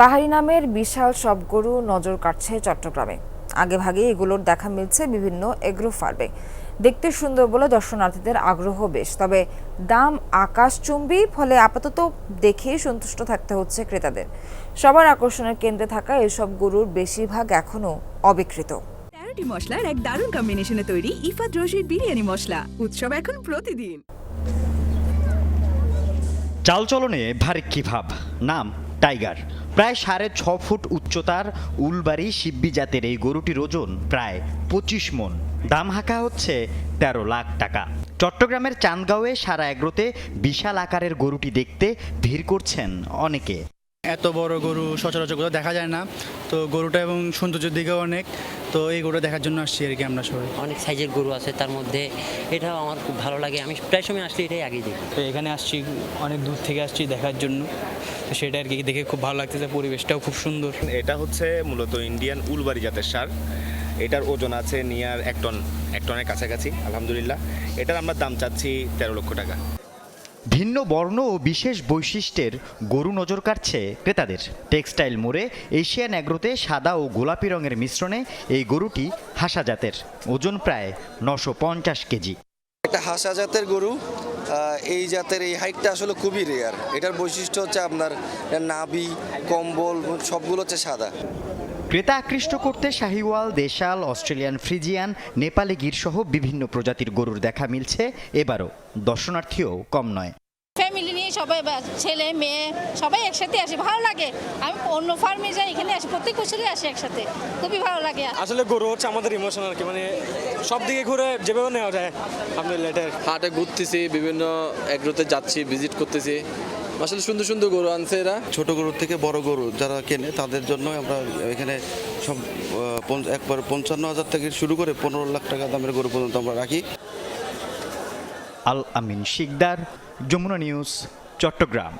বাহারি নামের বিশাল সব গরু নজর কাটছে চট্টগ্রামে। আগে ভাগে এগুলোর দেখা মিলছে বিভিন্ন এগ্রো ফার্মে দেখতে সুন্দর বলে দর্শনার্থীদের আগ্রহ বেশ তবে দাম আকাশচুম্বী ফলে আপাতত দেখেই সন্তুষ্ট থাকতে হচ্ছে ক্রেতাদের। সবার আকর্ষণের কেন্দ্রে থাকা এসব গরুর বেশিরভাগ এখনও অবিকৃত। তেরোটি মশলার এক দারুণ কম্বিনেশনে তৈরি ইফাত রশিদ বিরিয়ানি মশলা উৎসব এখন প্রতিদিন। চালচলনে ভারিক্কি ভাব? নাম টাইগার। প্রায় সাড়ে ছ ফুট উচ্চতার উলবাড়ি শিব্বি জাতের এই গরুটির ওজন প্রায় পঁচিশ মন। দাম হাঁকা হচ্ছে তেরো লাখ টাকা। চট্টগ্রামের চান্দগাঁওয়ে সারা এগ্রোতে বিশাল আকারের গরুটি দেখতে ভিড় করছেন অনেকে। এত বড় গরু সচরাচর কোথাও দেখা যায় না। তো গরুটা এবং সৌন্দর্যের দিকেও অনেক। তো এই গরুটা দেখার জন্য আসছি আর কি আমরা সবাই। অনেক সাইজের গরু আছে তার মধ্যে এটাও আমার খুব ভালো লাগে। আমি প্রায় সময় আসলে এটাই আগেই দেখি। তো এখানে আসছি অনেক দূর থেকে আসছি দেখার জন্য। তো সেটা আর কি দেখে খুব ভালো লাগতেছে পরিবেশটাও খুব সুন্দর। এটা হচ্ছে মূলত ইন্ডিয়ান উলবাড়ি জাতের সার। এটার ওজন আছে নিয়ার এক টন এক টনের কাছাকাছি আলহামদুলিল্লাহ। এটার আমরা দাম চাচ্ছি তেরো লক্ষ টাকা। ভিন্ন বর্ণ ও বিশেষ বৈশিষ্ট্যের গরু নজর কাটছে ক্রেতাদের। টেক্সটাইল মোড়ে এশিয়ান অ্যাগ্রোতে সাদা ও গোলাপি রঙের মিশ্রণে এই গরুটি হাসা জাতের। ওজন প্রায় নশো পঞ্চাশ কেজি। একটা হাসা জাতের গরু। এই জাতের এই হাইটটা আসলে খুবই রেয়ার এটার বৈশিষ্ট্য হচ্ছে আপনার নাভি, কম্বল, সবগুলো হচ্ছে সাদা। ক্রেতা আকৃষ্ট করতে শাহিওয়াল দেশাল অস্ট্রেলিয়ান ফ্রিজিয়ান নেপালি গিরসহ বিভিন্ন প্রজাতির গরুর দেখা মিলছে। এবারও দর্শনার্থীও কম নয়। ফ্যামিলি নিয়ে সবাই বা- ছেলে মেয়ে সবাই একসাথে আসে ভালো লাগে। আমি অন্য ফার্মে যাই এখানে আসি প্রত্যেক বছরই আসি একসাথে খুবই ভালো লাগে। আসলে গরু হচ্ছে আমাদের ইমোশন আর কি মানে সব দিকে ঘুরে যেভাবে নেওয়া যায় আলহামদুলিল্লাহ এটা হাটে ঘুরতেছি বিভিন্ন এগ্রোতে যাচ্ছি ভিজিট করতেছি। আসলে সুন্দর সুন্দর গরু আনছে এরা। ছোট গরুর থেকে বড় গরু যারা কেনে তাদের জন্য আমরা এখানে সব একবার পঞ্চান্ন হাজার থেকে শুরু করে পনেরো লাখ টাকা দামের গরু পর্যন্ত আমরা রাখি। আল আমিন শিকদার যমুনা নিউজ চট্টগ্রাম।